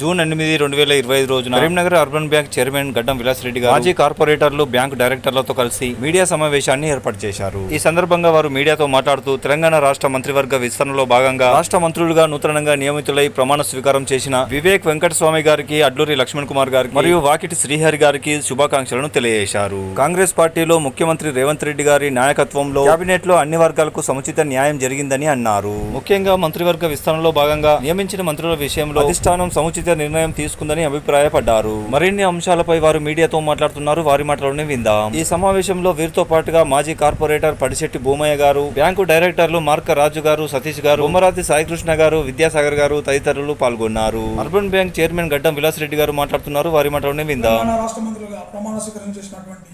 June ఎనిమిది రెండు వేల ఇరవై ఐదు రోజున కరీంనగర్ అర్బన్ బ్యాంక్ చైర్మన్ గడ్డం విలాస్ రెడ్డి గారు మాజీ కార్పొరేటర్లు బ్యాంకు డైరెక్టర్లతో కలిసి మీడియా సమావేశాన్ని ఏర్పాటు చేశారు. ఈ సందర్భంగా వారు మీడియాతో మాట్లాడుతూ తెలంగాణ రాష్ట్ర మంత్రివర్గ విస్తరణలో భాగంగా రాష్ట్ర మంత్రులుగా నూతనంగా నియమితులై ప్రమాణ స్వీకారం చేసిన వివేక్ వెంకటస్వామి గారికి అడ్లూరి లక్ష్మణ్ కుమార్ గారికి మరియు వాకిటి శ్రీహరి గారికి శుభాకాంక్షలను తెలియజేశారు. కాంగ్రెస్ పార్టీలో ముఖ్యమంత్రి రేవంత్ రెడ్డి గారి నాయకత్వంలో కేబినెట్లో అన్ని వర్గాలకు సముచిత న్యాయం జరిగిందని అన్నారు. ముఖ్యంగా మంత్రివర్గ విస్తరణలో భాగంగా నియమించిన మంత్రుల విషయంలో అధిష్టానం సముచిత నిర్ణయం తీసుకుందని అభిప్రాయపడ్డారు. మరిన్ని అంశాలపై వారు మీడియాతో మాట్లాడుతున్నారు. వారి మాటలోనే విందాం. ఈ సమావేశంలో వీరితో పాటుగా మాజీ కార్పొరేటర్ పడిశెట్టి భూమయ్య గారు బ్యాంకు డైరెక్టర్లు మార్క రాజు గారు సతీష్ గారు ఉమ్మరాతి సాయికృష్ణ గారు విద్యాసాగర్ గారు తదితరులు పాల్గొన్నారు. అర్బన్ బ్యాంక్ చైర్మన్ గడ్డం విలాస్ రెడ్డి గారు మాట్లాడుతున్నారు. వారి మాటలోనే విందాం. రాష్ట్ర మంత్రులుగా ప్రమాణ స్వీకారం చేసినటువంటి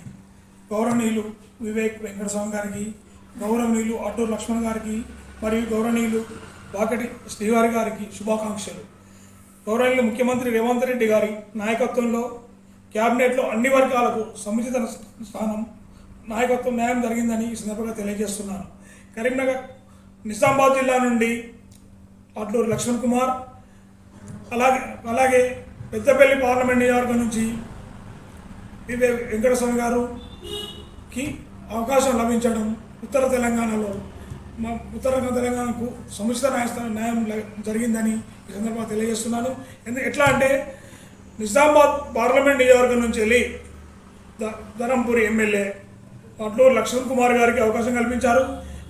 గౌరవనీయులు వివేక్ వెంకటస్వామి గారికి గౌరవనీయులు అడ్డూరు లక్ష్మణ్ గారికి మరియు గౌరవనీయులు వాకటి శ్రీవారి గారికి శుభాకాంక్షలు. గౌరవనీయులు ముఖ్యమంత్రి రేవంత్ రెడ్డి గారి నాయకత్వంలో క్యాబినెట్లో అన్ని వర్గాలకు సముచిత స్థానం నాయకత్వం న్యాయం జరిగిందని ఈ సందర్భంగా తెలియజేస్తున్నాను. కరీంనగర్ నిజామాబాద్ జిల్లా నుండి అడ్లూరు లక్ష్మణ్ కుమార్ అలాగే అలాగే పెద్దపల్లి పార్లమెంట్ నియోజకవర్గం నుంచి వివే వెంకటస్వామి గారుకి అవకాశం లభించడం ఉత్తర తెలంగాణలో మా ఉత్తర తెలంగాణకు సముచిత న్యాయస్థానం న్యాయం జరిగిందని ఈ సందర్భంగా తెలియజేస్తున్నాను. ఎందు ఎట్లా అంటే నిజామాబాద్ పార్లమెంట్ నియోజకవర్గం నుంచి వెళ్ళి ధరంపూరి ఎమ్మెల్యే అట్లూరు లక్ష్మణ్ కుమార్ గారికి అవకాశం కల్పించారు.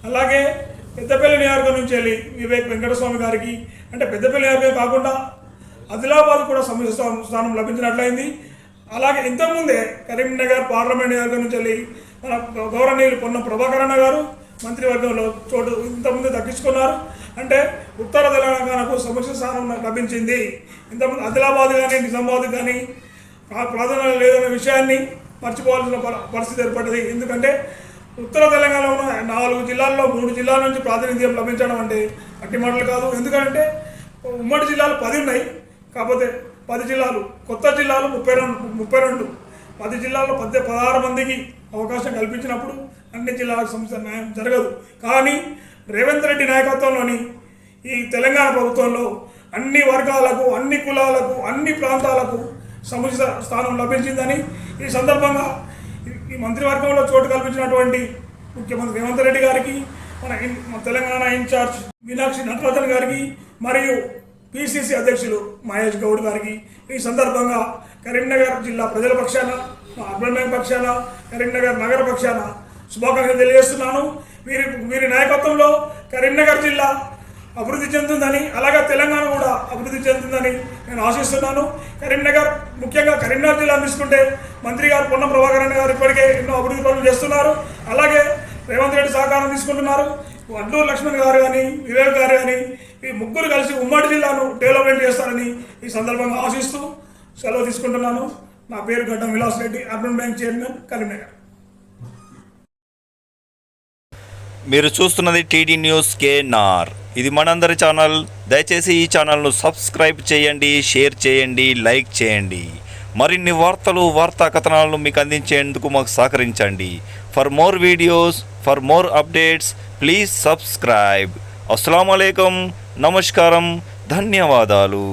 అలాగే పెద్దపల్లి నియోజకవర్గం నుంచి వెళ్ళి వివేక్ వెంకటస్వామి గారికి అంటే పెద్దపల్లి నియోజకవర్గం కాకుండా ఆదిలాబాద్ కూడా సముచిత స్థానం- స్థానం లభించినట్లయింది. అలాగే ఇంతకుముందే కరీంనగర్ పార్లమెంట్ నియోజకవర్గం నుంచి వెళ్ళి మన గౌరవనీయులు పొన్న ప్రభాకరణ గారు మంత్రివర్గంలో చోటు ఇంతకుముందు దక్కించుకున్నారు అంటే ఉత్తర తెలంగాణకు సమస్య స్థానం లభించింది. ఇంతకుముందు ఆదిలాబాద్ కానీ నిజామాబాద్ కానీ ప్రాధాన్యత లేదనే విషయాన్ని మర్చిపోవాల్సిన పరిస్థితి ఏర్పడింది. ఎందుకంటే ఉత్తర తెలంగాణలో ఉన్న నాలుగు జిల్లాల్లో మూడు జిల్లాల నుంచి ప్రాతినిధ్యం లభించడం అంటే అట్టి మాటలు కాదు. ఎందుకంటే ఉమ్మడి జిల్లాలు పది ఉన్నాయి. కాకపోతే పది జిల్లాలు కొత్త జిల్లాలు ముప్పై రెండు ముప్పై రెండు. పది జిల్లాల్లో పద్దె పదహారు మందికి అవకాశం కల్పించినప్పుడు అన్ని జిల్లాలకు సంస్థ న్యాయం జరగదు. కానీ రేవంత్ రెడ్డి నాయకత్వంలోని ఈ తెలంగాణ ప్రభుత్వంలో అన్ని వర్గాలకు అన్ని కులాలకు అన్ని ప్రాంతాలకు సముచిత స్థానం లభించిందని ఈ సందర్భంగా ఈ- మంత్రివర్గంలో చోటు కల్పించినటువంటి ముఖ్యమంత్రి రేవంత్ రెడ్డి గారికి మన తెలంగాణ ఇన్ఛార్జ్ మీనాక్షి నటరాజన్ గారికి మరియు పిసిసి అధ్యక్షులు మహేష్ గౌడ్ గారికి ఈ సందర్భంగా కరీంనగర్ జిల్లా ప్రజల పక్షాన అర్బన్ బ్యాంక్ పక్షాన కరీంనగర్ నగర పక్షాన శుభాకాంక్షలు తెలియజేస్తున్నాను. వీరి వీరి నాయకత్వంలో కరీంనగర్ జిల్లా అభివృద్ధి చెందుతుందని అలాగే తెలంగాణ కూడా అభివృద్ధి చెందుతుందని నేను ఆశిస్తున్నాను. కరీంనగర్ ముఖ్యంగా కరీంనగర్ జిల్లా తీసుకుంటే మంత్రి గారు పొన్నం ప్రభాకరన్ గారు ఇప్పటికే ఎన్నో అభివృద్ధి పనులు చేస్తున్నారు. అలాగే రేవంత్ రెడ్డి సహకారం తీసుకుంటున్నారు. అడ్డూరు లక్ష్మణ్ గారు కానీ వివేక్ గారు కానీ ఈ ముగ్గురు కలిసి ఉమ్మడి జిల్లాను డెవలప్మెంట్ చేస్తారని ఈ సందర్భంగా ఆశిస్తూ సెలవు తీసుకుంటున్నాను. నా పేరు Gaddam Vilas Reddy urban bank chairman Karimnagar. మీరు చూస్తున్నది టీడీ న్యూస్ కేఎన్ఆర్. ఇది మనందరి ఛానల్. దయచేసి ఈ ఛానల్ను సబ్స్క్రైబ్ చేయండి షేర్ చేయండి లైక్ చేయండి. మరిన్ని వార్తలు వార్తా కథనాలను మీకు అందించేందుకు మాకు సహకరించండి. For more videos for more updates please subscribe అస్సలం నమస్కారం. ధన్యవాదాలు.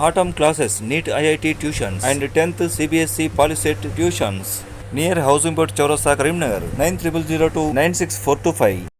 Autumn classes, NEET IIT tuitions and 10th CBSE Polyset tuitions near Housing Board Chaurasta Karimnagar 9002 96425